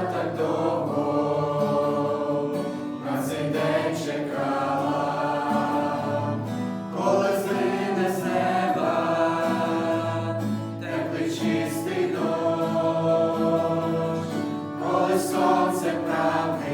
так довго на цей день коли злине з неба, теплий чистий дощ, коли сонце правди.